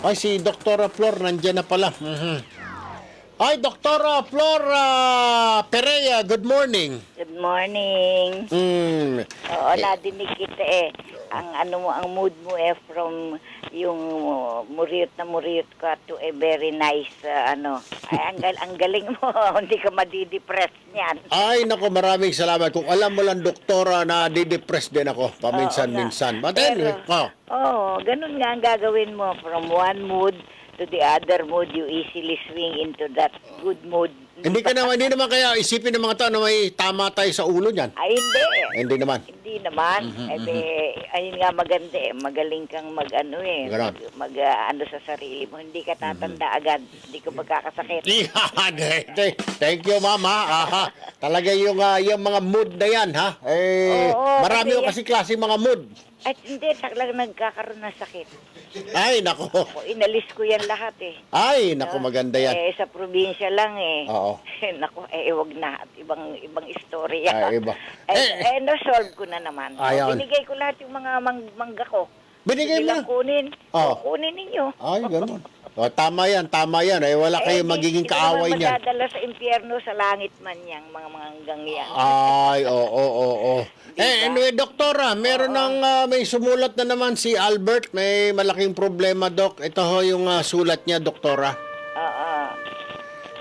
Ay, si Doktora Flor, nandyan na pala. Mhm. Ay, Doktora Flor ah, Perea, good morning. Good morning. Mm. Oo, nadinig kita eh. Ang ano mo, ang mood mo eh from yung uh, muriot na muriot ka to a very nice uh, ano. Ay, ang, gal- ang galing mo. Hindi ka madidepress niyan. Ay, nako, maraming salamat. Kung alam mo lang, Doktora, na didepress din ako. Paminsan-minsan. But anyway, oh. oh, ganun nga ang gagawin mo. From one mood to the other mood, you easily swing into that good mood. Hindi ka naman, hindi naman kaya isipin ng mga tao na may tama tayo sa ulo niyan. Ay, hindi. Hindi naman. Hindi naman. Mhm, eh, di, ayun nga maganda eh. Magaling kang mag-ano eh. Ganon. Mag, mag, ah, sa sarili mo. Hindi ka tatanda agad. Hindi ka magkakasakit. Yan. eh. Thank you, Mama. Aha. Talaga yung, ah, yung mga mood na yan, ha? Eh, Oo, marami kasi kasi klase mga mood. At hindi, taklang nagkakaroon ng sakit. Ay, nako. O, inalis ko yan lahat eh. Ay, nako, maganda yan. Eh, sa probinsya lang eh. Oo. Naku, eh, wag na. At ibang, ibang istorya. Ay, iba. Eh, Eh, eh, no-solve ko na naman. Ayun. Binigay ko lahat yung mga mang, mangga ko. Binigay Sige mo lang na. kunin. Oo. O, kunin ninyo. Ay, ganun. O, tama yan, tama yan. Eh, wala kayo Eh, di- magiging kaaway niyan. madadala sa impyerno sa langit man yang mga mga hanggang yan. Ay, oo, oo, oo. Diba? Eh, anyway, doktora, meron ng ah, may sumulat na naman si Albert. May malaking problema, Dok. Ito ho yung ah, sulat niya, doktora. Oo.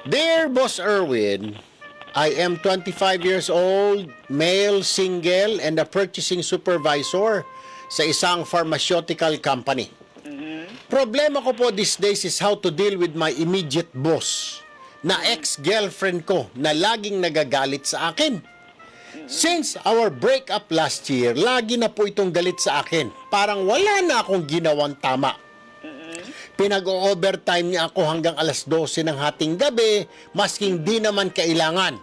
Dear Boss Erwin, I am 25 years old, male, single, and a purchasing supervisor sa isang pharmaceutical company. Problema ko po these days is how to deal with my immediate boss na ex-girlfriend ko na laging nagagalit sa akin. Since our breakup last year, lagi na po itong galit sa akin. Parang wala na akong ginawang tama. Pinag-overtime niya ako hanggang alas 12 ng hating gabi, masking di naman kailangan.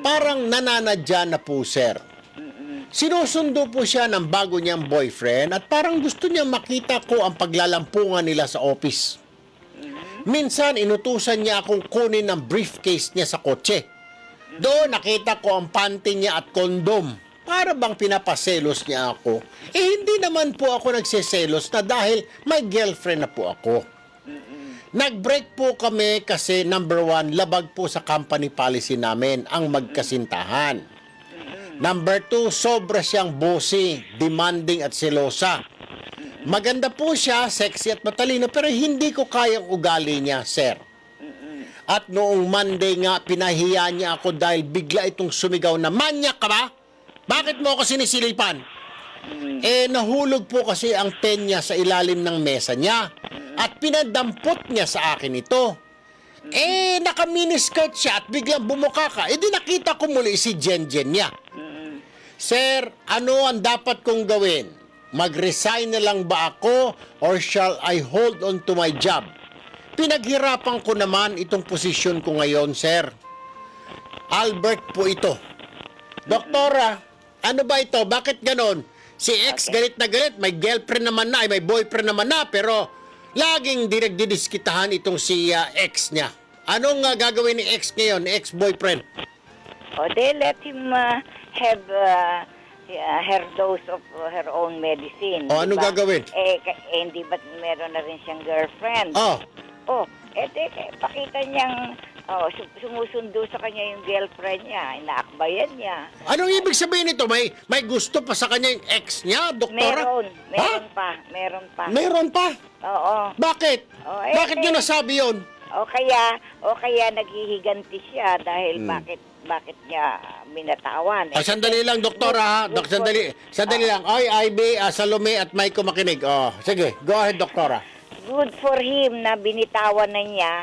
Parang nananadya na po, sir. Sinusundo po siya ng bago niyang boyfriend at parang gusto niya makita ko ang paglalampungan nila sa office. Minsan, inutusan niya akong kunin ang briefcase niya sa kotse. Doon nakita ko ang panty niya at kondom. Para bang pinapaselos niya ako? Eh hindi naman po ako nagseselos na dahil may girlfriend na po ako. Nag-break po kami kasi number one, labag po sa company policy namin ang magkasintahan. Number two, sobra siyang bossy, demanding at selosa. Maganda po siya, sexy at matalino, pero hindi ko kayang ugali niya, sir. At noong Monday nga, pinahiya niya ako dahil bigla itong sumigaw na, Manyak ka ba? Bakit mo ako sinisilipan? Eh, nahulog po kasi ang pen niya sa ilalim ng mesa niya. At pinadampot niya sa akin ito. Eh, naka-miniskirt siya at biglang bumuka ka. Eh, di nakita ko muli si Jen Jen niya. Sir, ano ang dapat kong gawin? Mag-resign na lang ba ako or shall I hold on to my job? Pinaghirapan ko naman itong posisyon ko ngayon, sir. Albert po ito. Doktora, ano ba ito? Bakit ganon? Si ex galit na galit, may girlfriend naman na, ay may boyfriend naman na, pero laging dinagdidiskitahan itong si ah, ex niya. Anong ah, gagawin ni ex ngayon, ex-boyfriend? O, they let him uh, have uh, uh, her dose of uh, her own medicine. O, anong diba? gagawin? Eh, ka- eh, hindi ba't meron na rin siyang girlfriend? Oh, Oh, eh, di, eh, pakita niyang oh, su- sumusundo sa kanya yung girlfriend niya, inaakbayan niya. anong ibig sabihin nito? May, may gusto pa sa kanya yung ex niya, doktora? Meron, meron Ha? pa, meron pa. Meron pa? Oo. Bakit? Oh, eh, Bakit eh. niyo nasabi yun? O kaya, o kaya naghihiganti siya dahil Hmm. bakit bakit niya minatawan. Ah, sandali lang, doktora ha. Dok, sandali. Sandali lang. Ay, IB, ah, Salome at Maiko makinig. Oh, sige, go ahead, doktora. Good for him na binitawan na niya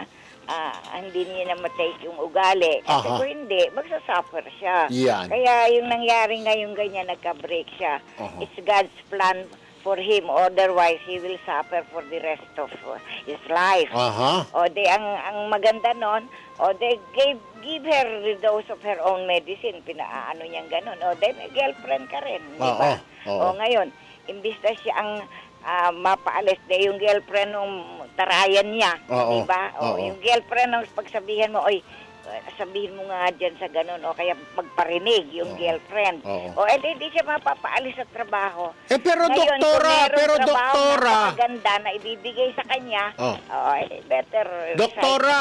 ah, hindi niya na matake yung ugali. Kasi Aha. kung hindi, magsasuffer siya. Yan. Kaya yung nangyari ngayon ganyan, nagka-break siya. Aha. It's God's plan for him. Otherwise, he will suffer for the rest of uh, his life. Aha. O de ang ang maganda nun, o de give give her the dose of her own medicine, pinaano niyang ganun. O de may girlfriend ka rin, di ba? Oo, oo. O ngayon, imbis na siya ang ah, mapaalis de yung girlfriend ng tarayan niya, Oo, di ba? O oo. yung girlfriend ng pagsabihan mo, oy, sabihin mo nga dyan sa ganun, o kaya magparinig yung Oo. girlfriend. Oo. O, eh, di, di siya mapapaalis sa trabaho. Eh, pero Ngayon, doktora, kung merong pero trabaho doktora, na maganda na ibibigay sa kanya, Oh. oh, eh, better doktora,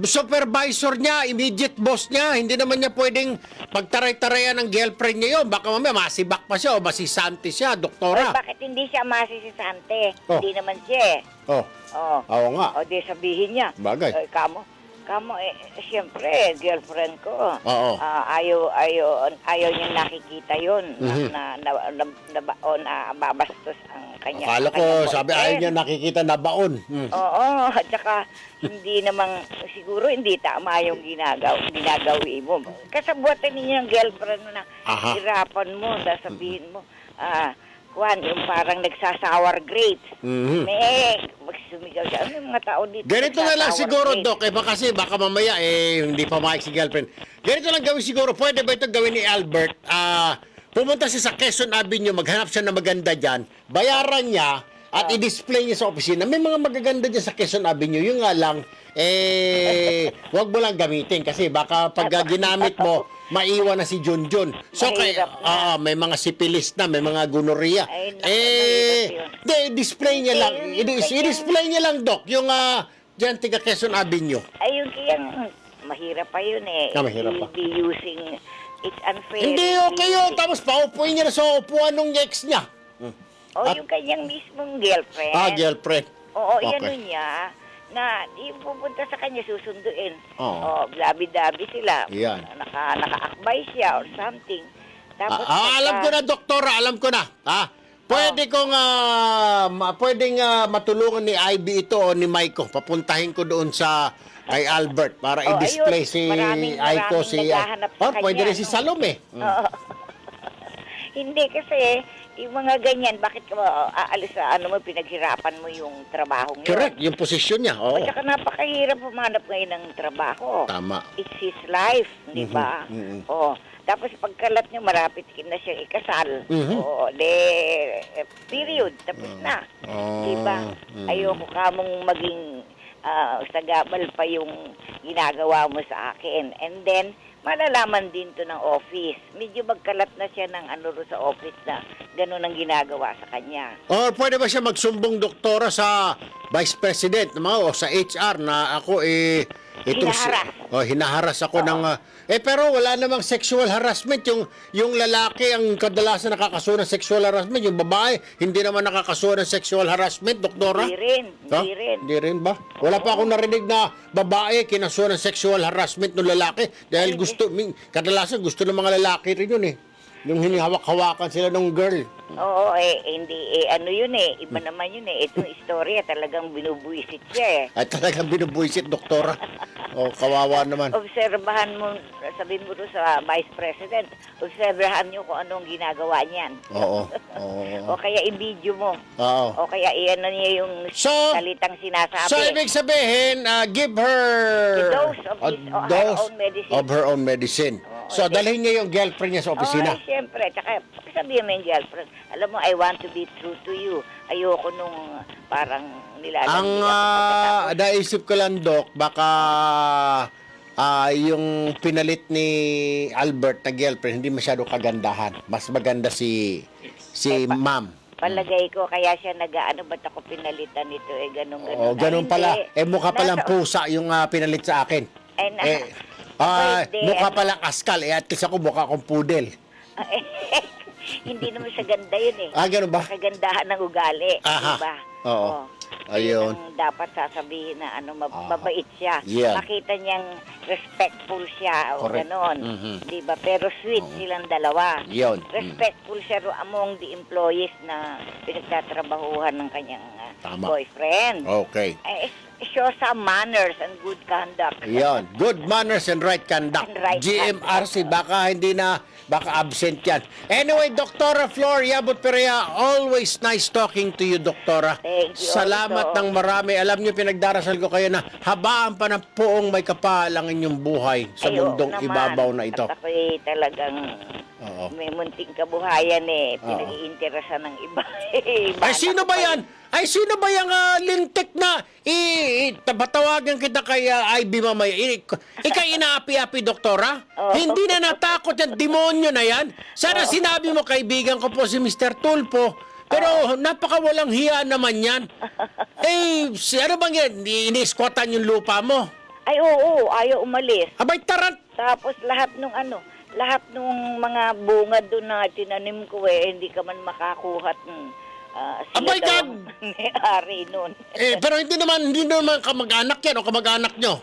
supervisor niya, immediate boss niya, hindi naman niya pwedeng pagtaray-tarayan ng girlfriend niya yun. Baka mamaya masibak pa siya o masisante siya, Ay, doktora. bakit hindi siya masisisante? Oh. Hindi naman siya eh. Oh, Oh. oo nga. O di sabihin niya. Bagay. Eh, kamo, kamo eh, siyempre, girlfriend ko. Oo. Ah, ayaw, ayaw, ayaw niyang nakikita yun Mhm. na, na, na, na, na, o na babastos ang kanya. Akala ko, kanyang sabi ayaw niya nakikita na baon. Hmm. Oo, at saka hindi namang, siguro hindi tama yung ginagaw, ginagawi mo. Kasabuatan ninyo ng girlfriend mo na Aha. hirapan mo, sasabihin mo, ah, Kwan, yung parang nagsasour grapes. Mhm. May, magsumigaw siya. Ano yung mga tao dito? Ganito na lang siguro, grapes? Doc. Eh, baka kasi baka mamaya eh, hindi pa maik si girlfriend. Ganito lang gawin siguro. Pwede ba ito gawin ni Albert? Ah, pumunta siya sa Quezon Avenue, maghanap siya ng maganda dyan, bayaran niya, at i-display niya sa opisina. May mga magaganda dyan sa Quezon Avenue. Yung nga lang, eh, wag mo lang gamitin kasi baka pag ginamit mo, maiwan na si Junjun. So, kay, Mahirap na. ah, may mga sipilis na, may mga gonorrhea. Ay, naku, eh, mahirap yun. di, display niya Hindi, lang. yun yung I- I-display niya lang, Doc, yung ah, dyan, tiga Quezon Avenue. Ay, yung kiyang, mahirap pa yun eh. Ah, mahirap pa. Be using, it's unfair. Hindi, okay yun. Tapos paupuin niya na sa upuan ng ex niya. O, at- yung kanyang mismong girlfriend. Ah, girlfriend. Oo, Okay. yan niya na yung pupunta sa kanya susunduin. Oo. Oh, labi-dabi sila. Yan. Naka, nakaakbay siya or something. Tapos, Ah, ah, alam ko na, doktora, alam ko na. Ah, pwede kong, ah, ma- pwedeng ah, matulungan ni Ivy ito o ni Maiko. Papuntahin ko doon sa kay Albert para Oh, i-display ayun. si Maraming- Aiko maraming si ah, naghahanap sa oh, pwede kanya, rin si no? Salome. Mm. Oo. Hindi kasi, yung mga ganyan, bakit ka ma- aalis sa ano mo, pinaghirapan mo yung trabaho yun? Correct, yung posisyon niya. Oo. At saka napakahirap humanap ngayon ng trabaho. Tama. It's his life, di ba? Mhm, mhm. Oh, tapos pagkalat niyo marapit na siyang ikasal. Mhm. Oo, de eh, period, tapos na. Oh, Di ba? mhm. Ayoko kamong maging ah, sagabal pa yung ginagawa mo sa akin. And then, malalaman din to ng office. Medyo magkalat na siya ng ano sa office na ganun ang ginagawa sa kanya. Or pwede ba siya magsumbong doktora sa Vice President mga o sa HR na ako eh itong si- Hinaharas. oh, hinaharas ako ng ah, eh pero wala namang sexual harassment yung yung lalaki ang kadalasan nakakasuhan ng sexual harassment yung babae hindi naman nakakasuhan ng sexual harassment doktora Hindi rin, Ha? hindi rin. Hindi rin ba? Wala pa akong narinig na babae kinasuhan ng sexual harassment ng lalaki dahil gusto min- kadalasan gusto ng mga lalaki rin yun eh yung hinihawak-hawakan sila ng girl Oo, eh, hindi, eh, ano yun eh, iba naman yun eh. Itong istorya talagang binubuisit siya eh. Ay talagang binubuisit, doktora. O, kawawa naman. Obserbahan mo, sabihin mo doon sa Vice President, obserbahan niyo kung anong ginagawa niyan. Oo. Oo. O kaya i-video mo. Oo. O kaya i-ano niya yung So- salitang sinasabi. So, ibig sabihin, uh, give her A dose of a his- o her own medicine. of her own medicine. Oo, So, dalhin niya yung girlfriend niya sa opisina. Oh, siyempre. Tsaka, sabihin mo yung girlfriend, alam mo, I want to be true to you. Ayoko nung parang nilalandi Ang ah, naisip ko lang, Doc, baka ah, yung pinalit ni Albert na girlfriend, hindi masyado kagandahan. Mas maganda si si Eh, pa- ma'am. Palagay ko, kaya siya nag-ano, ba't ako pinalitan nito, eh, ganun, ganun. Oh, ganun Ay, pala. hindi. Eh, mukha palang Nasa- pusa yung ah, pinalit sa akin. Ay, na, Eh, ah, Pwede, mukha palang askal. Eh, at least ako mukha akong poodle. hindi naman sa ganda yun eh. Ah, ganun ba? Kagandahan ng ugali, Aha. di ba? Oo. Oh. Ayun. Yun ang dapat sasabihin na ano, mab- Ah. siya. Yeah. Makita niyang respectful siya o Correct. ganon. Mhm. Di ba? Pero sweet Oo. silang dalawa. Yun. Mm. Respectful siya ro among the employees na pinagtatrabahuhan ng kanyang ah, Tama. boyfriend. Okay. Eh, show some manners and good conduct. Yan. Good manners and right conduct. And right GMRC, baka hindi na, baka absent yan. Anyway, Doktora Flor Yabut Perea, always nice talking to you, Doktora. Thank you Salamat also. ng marami. Alam niyo, pinagdarasal ko kayo na habaan pa ng poong may kapal ang inyong buhay sa Ay, oo mundong naman. ibabaw na ito. At ako'y talagang Oo. may munting kabuhayan eh. Oo. Pinag-iinteresan ng iba. Iba Ay, na sino ba yan? Ay, sino ba yung ah, lintik na i, i tabatawagan kita kay ah, Ivy mamaya? I, ikay inaapi-api, doktora? Oo. Hindi na natakot yung demonyo na yan. Sana sinabi mo, kaibigan ko po si Mr. Tulpo. Pero napaka walang hiya naman yan. eh, si, ano bang yan? Ini-squatan yung lupa mo. Ay, oo, ayaw umalis. Abay, tarant! Tapos lahat nung ano, lahat nung mga bunga doon na tinanim ko eh, hindi ka man makakuha ng ah, sila Abay, daw ang may-ari nun. Eh, pero hindi naman, hindi naman kamag-anak yan o kamag-anak nyo.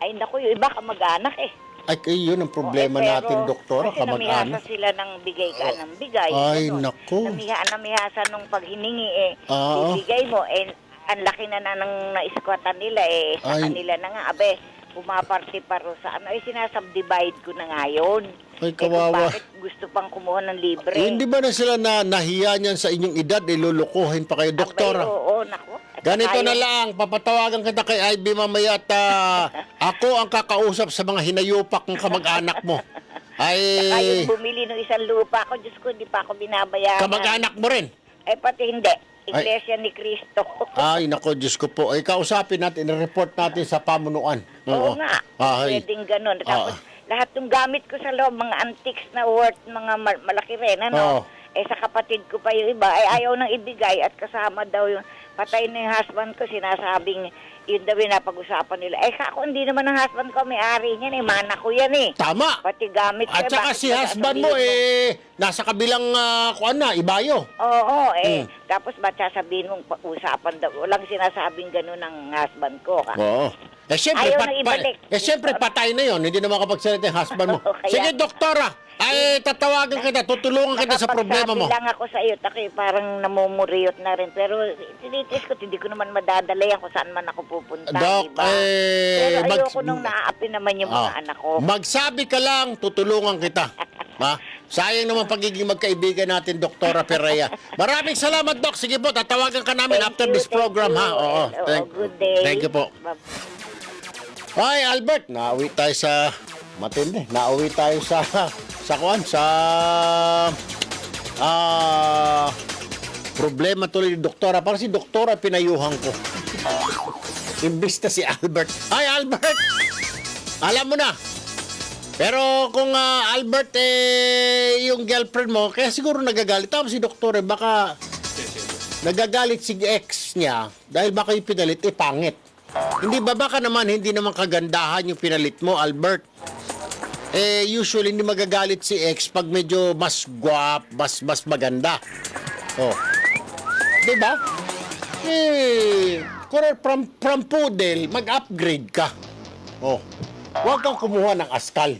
Ay, naku, yung iba kamag-anak eh. Ay, yun ang problema eh, natin, pero doktora, Kasi namihasa kamag-anak. sila ng bigay ka ng bigay. Ay, ganun. naku. Namiha, namihasa nung paghiningi eh. Oo. Ibigay mo eh, ang laki na na ng na-squatan nila eh. Sa Ay. kanila na nga, abe, pumaparte paro sa ano, eh, sinasubdivide ko na nga yun. Ay, Eh, kawawa. bakit gusto pang kumuha ng libre? Eh, hindi ba na sila na nahiya niyan sa inyong edad, eh, lulukuhin pa kayo, doktora? Abay, oo, naku. At Ganito na lang, papatawagan kita kay Ivy mamaya at ah, ako ang kakausap sa mga hinayupak ng kamag-anak mo. Ay, bumili ng isang lupa ko. Diyos ko, hindi pa ako binabayaran. kamag-anak mo rin. Eh, pati hindi. Iglesia ni Cristo. Ay, nako, Diyos ko po. Ay, kausapin natin, report natin sa pamunuan. Oo nga. Ay, Pwedeng ganun. Tapos, Ah. lahat ng gamit ko sa loob, mga antiques na worth, mga ma- malaki rin, ano? Oo. Eh, sa kapatid ko pa yung iba, ay ayaw nang ibigay at kasama daw yung patay na yung husband ko, sinasabing yun daw yung napag-usapan nila. Eh, ako hindi naman ang husband ko, may-ari niyan eh, mana ko yan eh. tama. Pati gamit ko, At eh, saka bakit si ba husband mo, eh, nasa kabilang, uh, kuan na, ibayo. Oo, eh. Hmm. Tapos ba't sasabihin mong pa- usapan daw? Walang sinasabing gano'n ng husband ko. Ka? Oo. Eh, siyempre, Ayaw pat, na pa- eh, siyempre, patay na yon Hindi na makapagsalita yung husband mo. Kaya- Sige, doktora. Ay, tatawagan kita. Tutulungan kita sa problema mo. Nakapagsabi lang ako sa iyo, taki, parang namumuriyot na rin. Pero tinitis ko, hindi ko naman madadala yan kung saan man ako pupunta, Dok, diba? eh, Pero mag- ayoko nung naaapi naman yung mga Ah, anak ko. Magsabi ka lang, tutulungan kita. Ha? Sayang naman pagiging magkaibigan natin, Doktora Perea. Maraming salamat, Dok. Sige po, tatawagan ka namin Thank after you, this program, you. ha? Oo. Thank, good day. thank you po. Hi, Albert. Nauwi tayo sa matindi. Nauwi tayo sa sa kuan sa ah problema tuloy ni doktora. Para si doktora pinayuhan ko. Imbis na si Albert. Hi, Albert. Alam mo na. Pero kung ah, Albert eh yung girlfriend mo, kaya siguro nagagalit. Tapos si doktor eh baka nagagalit si ex niya dahil baka yung pinalit eh pangit. Hindi ba baka naman hindi naman kagandahan yung pinalit mo, Albert? Eh usually hindi magagalit si ex pag medyo mas guwap, mas mas maganda. Oh. 'Di ba? Eh, kung from from poodle, mag-upgrade ka. Oh. Huwag kang kumuha ng askal.